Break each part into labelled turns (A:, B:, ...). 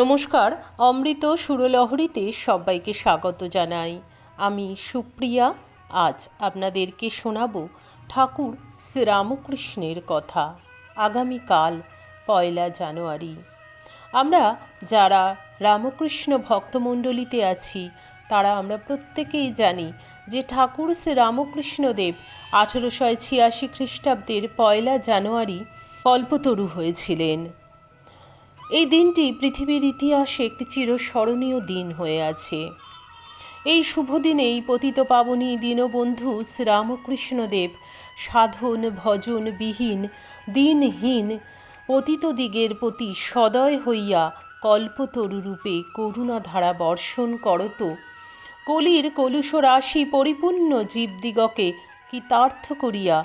A: নমস্কার, অমৃত সুরলহরীতে সবাইকে স্বাগত জানাই। আমি সুপ্রিয়া, আজ আপনাদেরকে শোনাব ঠাকুর শ্রীরামকৃষ্ণের কথা, আগামীকাল পয়লা জানুয়ারি। আমরা যারা রামকৃষ্ণ ভক্তমণ্ডলীতে আছি, তারা আমরা প্রত্যেকেই জানি যে ঠাকুর শ্রীরামকৃষ্ণদেব আঠেরোশো ছিয়াশি খ্রিস্টাব্দের পয়লা জানুয়ারি কল্পতরু হয়েছিলেন। এই দিনটি পৃথিবীর ইতিহাসে একটি চিরস্মরণীয় দিন হয়ে আছে। এই শুভ দিনেই পতিত পাবনী দীনবন্ধু শ্রীরামকৃষ্ণদেব সাধন, ভজন, বিহীন, দিনহীন পতিত দিগের প্রতি সদয় হইয়া কল্পতরুরূপে করুণাধারা বর্ষণ করত। কলির কলুষ রাশি পরিপূর্ণ জীবদিগকে কৃতার্থ করিয়া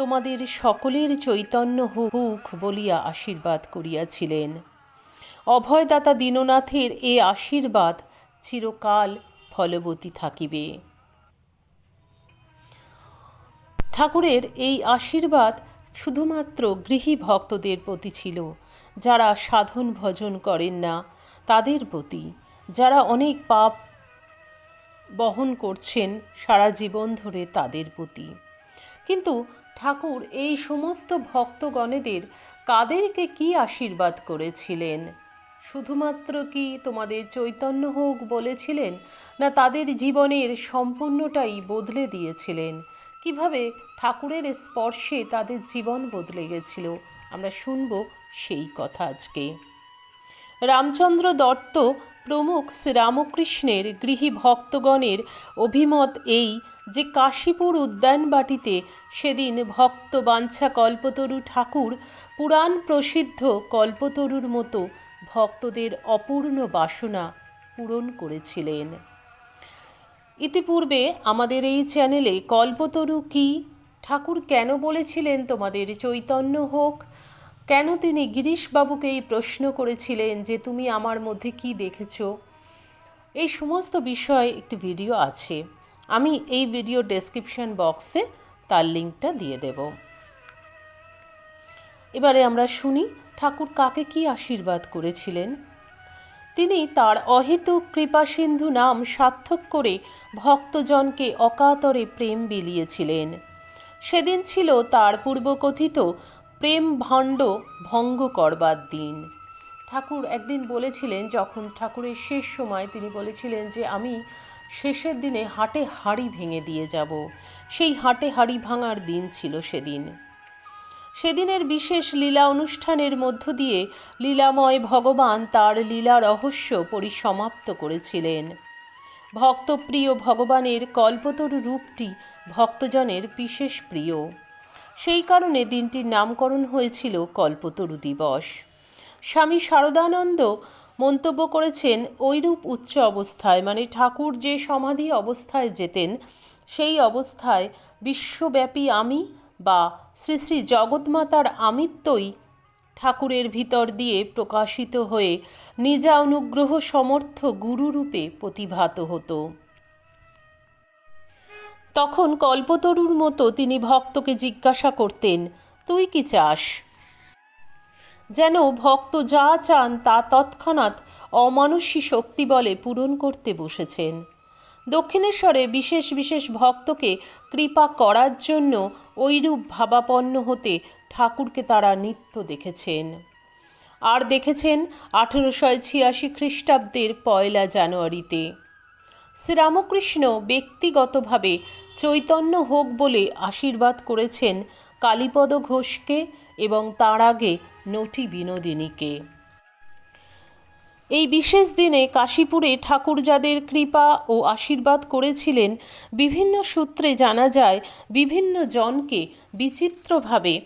A: তোমাদের সকলের চৈতন্য হুক বলিয়া আশীর্বাদ করিয়াছিলেন। অভয়দাতা দীননাথের এ আশীর্বাদ চিরকাল ফলবতী থাকিবে। ঠাকুরের এই আশীর্বাদ শুধুমাত্র গৃহী ভক্তদের প্রতি ছিল, যারা সাধন ভজন করেন না, তাদের প্রতি, যারা অনেক পাপ বহন করছেন সারা জীবন ধরে তাদের প্রতি। কিন্তু ঠাকুর এই সমস্ত ভক্তগণেদের কাদেরকে কি আশীর্বাদ করেছিলেন? শুধুমাত্র কি তোমাদের চৈতন্য হোক বলেছিলেন, না তাদের জীবনের সম্পূর্ণটাই বদলে দিয়েছিলেন? কীভাবে ঠাকুরের স্পর্শে তাদের জীবন বদলে গেছিল, আমরা শুনব সেই কথা আজকে। রামচন্দ্র দত্ত প্রমুখ শ্রীরামকৃষ্ণের গৃহী ভক্তগণের অভিমত এই যে কাশীপুর উদ্যানবাটিতে সেদিন ভক্ত বাঞ্ছা কল্পতরু ঠাকুর পুরাণ প্রসিদ্ধ কল্পতরুর মতো ভক্তদের অপূর্ণ বাসনা পূরণ করেছিলেন। ইতিপূর্বে আমাদের এই চ্যানেলে কল্পতরু কি, ঠাকুর কেন বলেছিলেন তোমাদের চৈতন্য হোক, কেন তিনি গিরিশবাবুকে এই প্রশ্ন করেছিলেন যে তুমি আমার মধ্যে কি দেখেছ, এই সমস্ত বিষয়ে একটি ভিডিও আছে। আমি এই ভিডিও ডেসক্রিপশন বক্সে তার লিঙ্কটা দিয়ে দেব। এবারে আমরা শুনি, ঠাকুর কাকে কি আশীর্বাদ করেছিলেন? তিনি তার অহেতুক কৃপাসিন্ধু নাম সার্থক করে ভক্তজনকে অকাতরে প্রেম বিলিয়েছিলেন। সেদিন ছিল তার পূর্বকথিত প্রেম ভাণ্ড ভঙ্গ করবার দিন। ঠাকুর একদিন বলেছিলেন, যখন ঠাকুরের শেষ সময় তিনি বলেছিলেন যে, আমি শেষের দিনে হাটে হাড়ি ভেঙে দিয়ে যাব। সেই হাটে হাড়ি ভাঙার দিন ছিল সেদিন। সেদিনের বিশেষ লীলা অনুষ্ঠানের মধ্য দিয়ে লীলাময় ভগবান তার লীলা রহস্য পরিসমাপ্ত করেছিলেন। ভক্তপ্রিয় ভগবানের কল্পতরু রূপটি ভক্তজনের বিশেষ প্রিয়। সেই কারণে দিনটির নামকরণ হয়েছিল কল্পতরু দিবস। স্বামী শারদানন্দ মন্তব্য করেছেন ওইরূপ উচ্চ অবস্থায় মানে ঠাকুর যে সমাধি অবস্থায় যেতেন, সেই অবস্থায় বিশ্বব্যাপী আমি বা শ্রী শ্রী জগৎমাতার আমিত্বই ঠাকুরের ভিতর দিয়ে প্রকাশিত হয়ে নিজা অনুগ্রহ সমর্থ গুরুরূপে প্রতিভাত হতো। তখন কল্পতরুর মতো তিনি ভক্তকে জিজ্ঞাসা করতেন, তুই কি চাস? যেন ভক্ত যা চান তা তৎক্ষণাৎ অমানুষী শক্তি বলে পূরণ করতে বসেছেন। দক্ষিণেশ্বরে বিশেষ বিশেষ ভক্তকে কৃপা করার জন্য ঐরূপ ভাবাপন্ন হতে ঠাকুরকে তারা নিত্য দেখেছেন। আর দেখেছেন আঠেরোশো ছিয়াশি খ্রিস্টাব্দের পয়লা জানুয়ারিতে। শ্রীরামকৃষ্ণ ব্যক্তিগতভাবে চৈতন্য হোক বলে আশীর্বাদ করেছেন কালীপদ ঘোষকে এবং তার আগে নটি বিনোদিনীকে। এই বিশেষ দিনে কাশীপুরে ঠাকুর যাদের কৃপা ও আশীর্বাদ করেছিলেন বিভিন্ন সূত্রে জানা যায়, বিভিন্ন জনকে বিচিত্রভাবে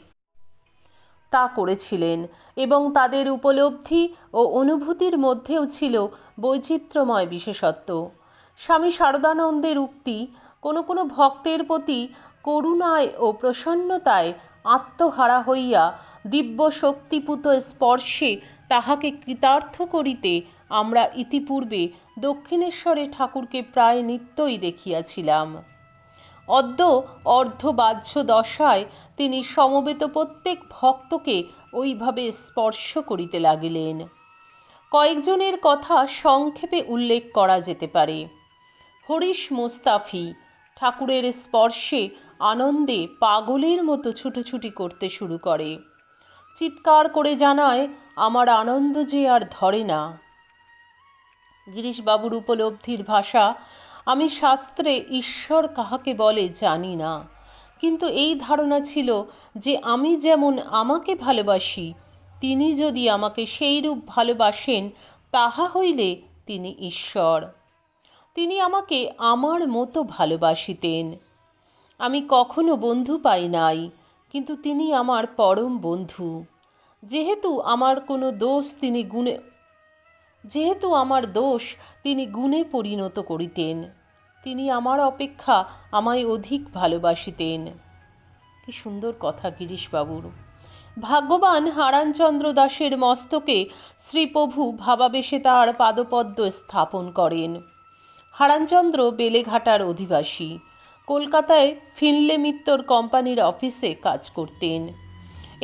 A: তা করেছিলেন এবং তাদের উপলব্ধি ও অনুভূতির মধ্যেও ছিল বৈচিত্র্যময় বিশেষত্ব। স্বামী শারদানন্দের উক্তি কোনো কোনো ভক্তের প্রতি করুণায় ও প্রসন্নতায় আত্মহারা হইয়া দিব্য শক্তিপুত স্পর্শে তাহাকে কৃতার্থ করিতে আমরা ইতিপূর্বে দক্ষিণেশ্বরে ঠাকুরকে প্রায় নিত্যই দেখিয়াছিলাম। অদ্য অর্ধবাহ্য দশায় তিনি সমবেত প্রত্যেক ভক্তকে ওইভাবে স্পর্শ করিতে লাগিলেন। কয়েকজনের কথা সংক্ষেপে উল্লেখ করা যেতে পারে। হরিশ মোস্তাফি ঠাকুরের স্পর্শে আনন্দে পাগলের মতো ছুটোছুটি করতে শুরু করে। চিৎকার করে জানায়, আমার আনন্দ যে আর ধরে না। গিরিশবাবুর উপলব্ধির ভাষা, আমি শাস্ত্রে ঈশ্বর কাহাকে বলে জানি না। কিন্তু এই ধারণা ছিল যে আমি যেমন আমাকে ভালোবাসি, তিনি যদি আমাকে সেইরূপ ভালোবাসেন, তাহা হইলে তিনি ঈশ্বর। তিনি আমাকে আমার মতো ভালোবাসিতেন। আমি কখনো বন্ধু পাই নাই, কিন্তু তিনি আমার পরম বন্ধু। যেহেতু আমার কোনো দোষ তিনি গুণে, যেহেতু আমার দোষ তিনি গুণে পরিণত করিতেন, তিনি আমার অপেক্ষা আমায় অধিক ভালোবাসিতেন। কি সুন্দর কথা গিরিশবাবুর। ভাগ্যবান হারানচন্দ্র দাসের মস্তকে শ্রীপ্রভু ভাবাবেশে তার পাদপদ্ম স্থাপন করেন। হারানচন্দ্র বেলেঘাটার অধিবাসী। কলকাতায় ফিনলে মিত্তর কোম্পানির অফিসে কাজ করতেন।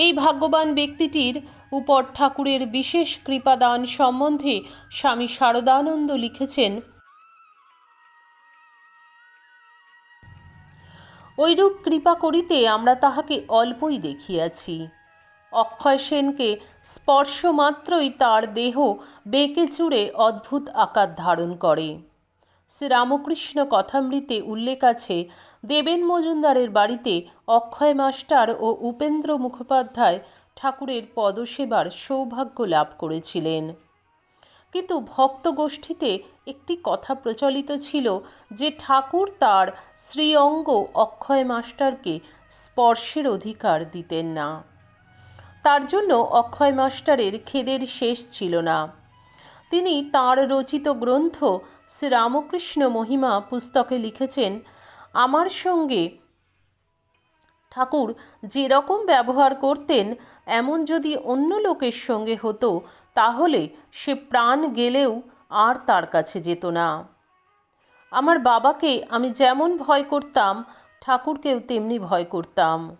A: এই ভাগ্যবান ব্যক্তিটির উপর ঠাকুরের বিশেষ কৃপাদান সম্বন্ধে স্বামী শারদানন্দ লিখেছেন, ঐরূপ কৃপা করিতে আমরা তাহাকে অল্পই দেখিয়াছি। অক্ষয় সেনকে স্পর্শ মাত্রই তার দেহ বেঁকে চুড়ে অদ্ভুত আকার ধারণ করে। শ্রীরামকৃষ্ণ কথামৃতে উল্লেখ আছে, দেবেন মজুমদারের বাড়িতে অক্ষয় মাস্টার ও উপেন্দ্র মুখোপাধ্যায় ঠাকুরের পদসেবার সৌভাগ্য লাভ করেছিলেন। কিন্তু ভক্ত গোষ্ঠীতে একটি কথা প্রচলিত ছিল যে ঠাকুর তার শ্রীঅঙ্গ অক্ষয় মাস্টারকে স্পর্শের অধিকার দিতেন না। তার জন্য অক্ষয় মাস্টারের খেদের শেষ ছিল না। তিনি তার রচিত গ্রন্থ শ্রীরামকৃষ্ণ মহিমা পুস্তকে লিখেছেন, আমার সঙ্গে ঠাকুর যেরকম ব্যবহার করতেন, এমন যদি অন্য লোকের সঙ্গে হতো, তাহলে সে প্রাণ গেলেও আর তার কাছে যেত না। আমার বাবাকে আমি যেমন ভয় করতাম, ঠাকুরকেও তেমনি ভয় করতাম।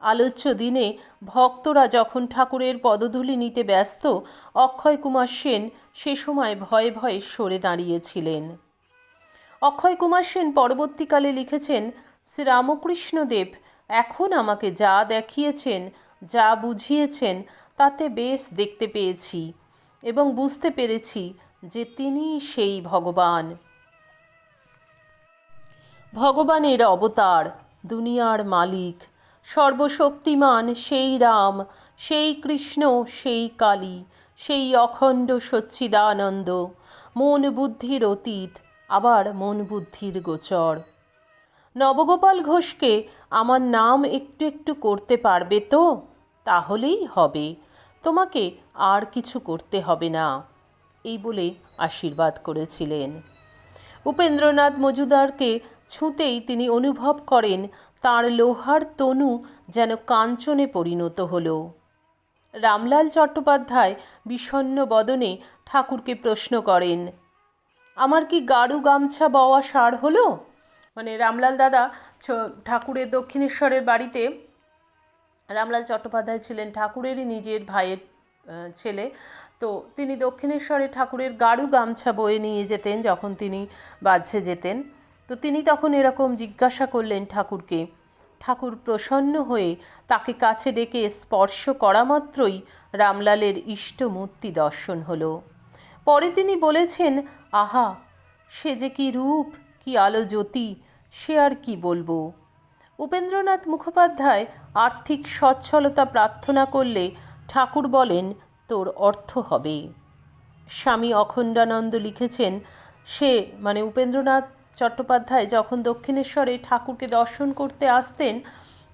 A: আলোচ্য দিনে ভক্তরা যখন ঠাকুরের পদধূলি নিতে ব্যস্ত, অক্ষয় কুমার সেন সে সময় ভয়ে ভয়ে সরে দাঁড়িয়েছিলেন। অক্ষয় কুমার সেন পরবর্তীকালে লিখেছেন শ্রীরামকৃষ্ণদেব এখন আমাকে যা দেখিয়েছেন, যা বুঝিয়েছেন, তাতে বেশ দেখতে পেয়েছি এবং বুঝতে পেরেছি যে তিনি সেই ভগবান। ভগবানের অবতার, দুনিয়ার মালিক সর্বশক্তিমান সেই রাম, সেই কৃষ্ণ, সেই কালী, সেই অখণ্ড সচ্চিদানন্দ, মন বুদ্ধির অতীত, আবার মন বুদ্ধির গোচর। নবগোপাল ঘোষকে আমার নাম একটু একটু করতে পারবে তো? তাহলেই হবে। তোমাকে আর কিছু করতে হবে না। এই বলে আশীর্বাদ করেছিলেন। উপেন্দ্রনাথ মজুদারকে ছুঁতেই তিনি অনুভব করেন, তার লোহার তনু যেন কাঞ্চনে পরিণত হলো। রামলাল চট্টোপাধ্যায় বিষণ্ন বদনে ঠাকুরকে প্রশ্ন করেন, আমার কি গাড়ু গামছা বওয়া সার হলো? মানে রামলাল দাদা ঠাকুরের দক্ষিণেশ্বরের বাড়িতে রামলাল চট্টোপাধ্যায় ছিলেন ঠাকুরেরই নিজের ভাইয়ের ছেলে। তো তিনি দক্ষিণেশ্বরে ঠাকুরের গাড়ু গামছা বয়ে নিয়ে যেতেন যখন তিনি বাহ্যে যেতেন। তো তিনি তখন এরকম জিজ্ঞাসা করলেন ঠাকুরকে, ঠাকুর প্রসন্ন হয়ে তাকে কাছে ডেকে স্পর্শ করা মাত্রই রামলালের ইষ্টমূর্তি দর্শন হলো। পরে তিনি বলেছেন, আহা, সে যে কি রূপ, কি আলো জ্যোতি, সে আর কি বলব? উপেন্দ্রনাথ মুখোপাধ্যায় আর্থিক সচ্ছলতা প্রার্থনা করলে ঠাকুর বলেন, তোর অর্থ হবে। স্বামী অখণ্ডানন্দ লিখেছেন, সে মানে উপেন্দ্রনাথ চট্টোপাধ্যায় যখন দক্ষিণেশ্বরে ঠাকুরকে দর্শন করতে আসতেন,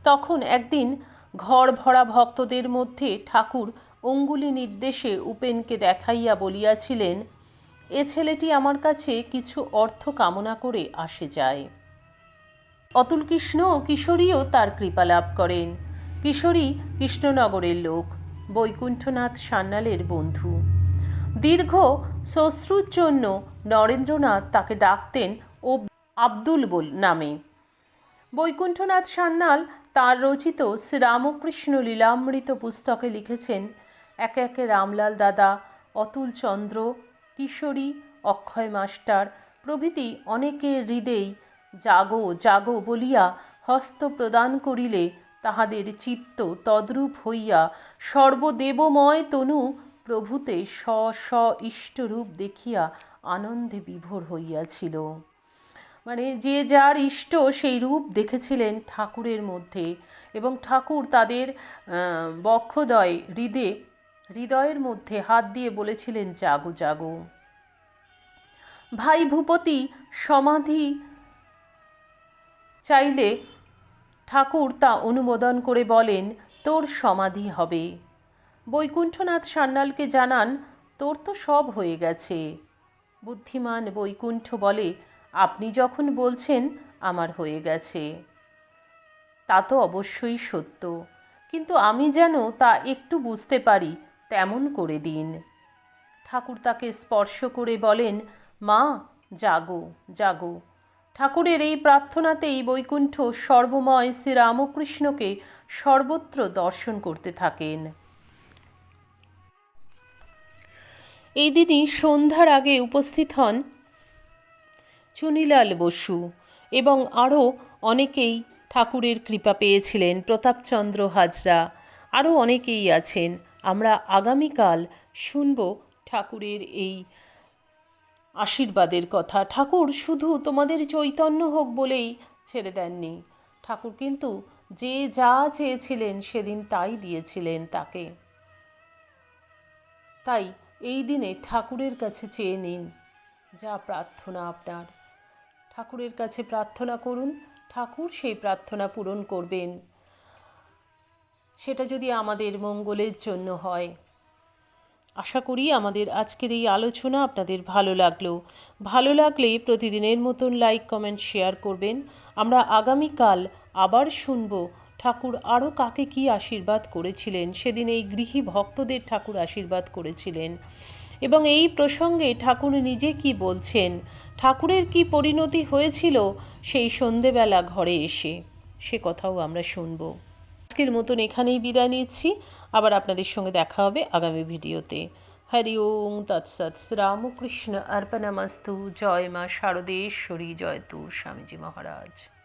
A: তখন একদিন ঘর ভরা ভক্তদের মধ্যে ঠাকুর অঙ্গুলি নির্দেশে উপেনকে দেখাইয়া বলিয়াছিলেন, এ ছেলেটি আমার কাছে কিছু অর্থ কামনা করে আসে যায়। অতুল কৃষ্ণ ও কিশোরীও তার কৃপা লাভ করেন। কিশোরী কৃষ্ণনগরের লোক, বৈকুণ্ঠনাথ সান্যালের বন্ধু। দীর্ঘ শ্বশ্রুর জন্য নরেন্দ্রনাথ তাকে ডাকতেন ও আব্দুল বল নামে। বৈকুণ্ঠনাথ সান্যাল তার রচিত শ্রীরামকৃষ্ণ লীলামৃত পুস্তকে লিখেছেন, একে একে রামলাল দাদা, অতুল চন্দ্র, কিশোরী, অক্ষয় মাস্টার, প্রভৃতি অনেকের হৃদয়, জাগো জাগো বলিয়া হস্ত প্রদান করিলে তাহাদের চিত্ত তদ্রূপ হইয়া সর্বদেবময় তনু প্রভূতে স্ব স্ব ইষ্টরূপ দেখিয়া আনন্দে বিভোর হইয়াছিল। মানে যে যার ইষ্ট সেই রূপ দেখেছিলেন ঠাকুরের মধ্যে এবং ঠাকুর তাদের বক্ষদয় হৃদে, হৃদয়ের মধ্যে হাত দিয়ে বলেছিলেন, জাগো জাগো। ভাই ভূপতি সমাধি চাইলে ঠাকুর তা অনুমোদন করে বলেন, তোর সমাধি হবে। বৈকুণ্ঠনাথ সান্যালকে জানান, তোর তো সব হয়ে গেছে। বুদ্ধিমান বৈকুণ্ঠ বলে আপনি যখন বলছেন, আমার হয়ে গেছে। তা তো অবশ্যই সত্য। কিন্তু আমি যেন তা একটু বুঝতে পারি, তেমন করে দিন। ঠাকুর তাকে স্পর্শ করে বলেন, মা, জাগো জাগো। ঠাকুরের এই প্রার্থনাতেই বৈকুণ্ঠ সর্বময় শ্রীরামকৃষ্ণকে সর্বত্র দর্শন করতে থাকেন। এই দিনই সন্ধ্যার আগে উপস্থিত হন চুনিলাল বসু এবং আরও অনেকেই ঠাকুরের কৃপা পেয়েছিলেন। প্রতাপচন্দ্র হাজরা আরও অনেকেই আছেন। আমরা আগামীকাল শুনব ঠাকুরের এই আশীর্বাদের কথা। ঠাকুর, শুধু তোমাদের চৈতন্য হোক বলেই ছেড়ে দেননি। ঠাকুর কিন্তু যে যা চেয়েছিলেন সেদিন তাই দিয়েছিলেন তাকে। তাই এই দিনে ঠাকুরের কাছে চেয়ে নিন। যা প্রার্থনা আপনার। ঠাকুরের কাছে প্রার্থনা করুন, ঠাকুর সেই প্রার্থনা পূরণ করবেন। সেটা যদি আমাদের মঙ্গলের জন্য হয়। আশা করি আমাদের আজকের এই আলোচনা আপনাদের ভালো লাগল। ভালো লাগলে প্রতিদিনের মতন লাইক, কমেন্ট, শেয়ার করবেন। আমরা আগামীকাল আবার শুনব ঠাকুর আরও কাকে কি আশীর্বাদ করেছিলেন। সেদিন এই গৃহী ভক্তদের ঠাকুর আশীর্বাদ করেছিলেন। এবং এই প্রসঙ্গে ঠাকুর নিজে কি বলছেন? ঠাকুরের কি পরিণতি হয়েছিল? সেই সন্ধেবেলা ঘরে এসে। সে কথাও আমরা শুনব। আজকের মতন এখানেই বিদায় নিচ্ছি। আবার আপনাদের সঙ্গে দেখা হবে আগামী ভিডিওতে। হরি ওং তৎসৎ রামকৃষ্ণ অর্পণমস্তু। জয় মা শারদেশ্বরী, জয় তু স্বামীজি মহারাজ।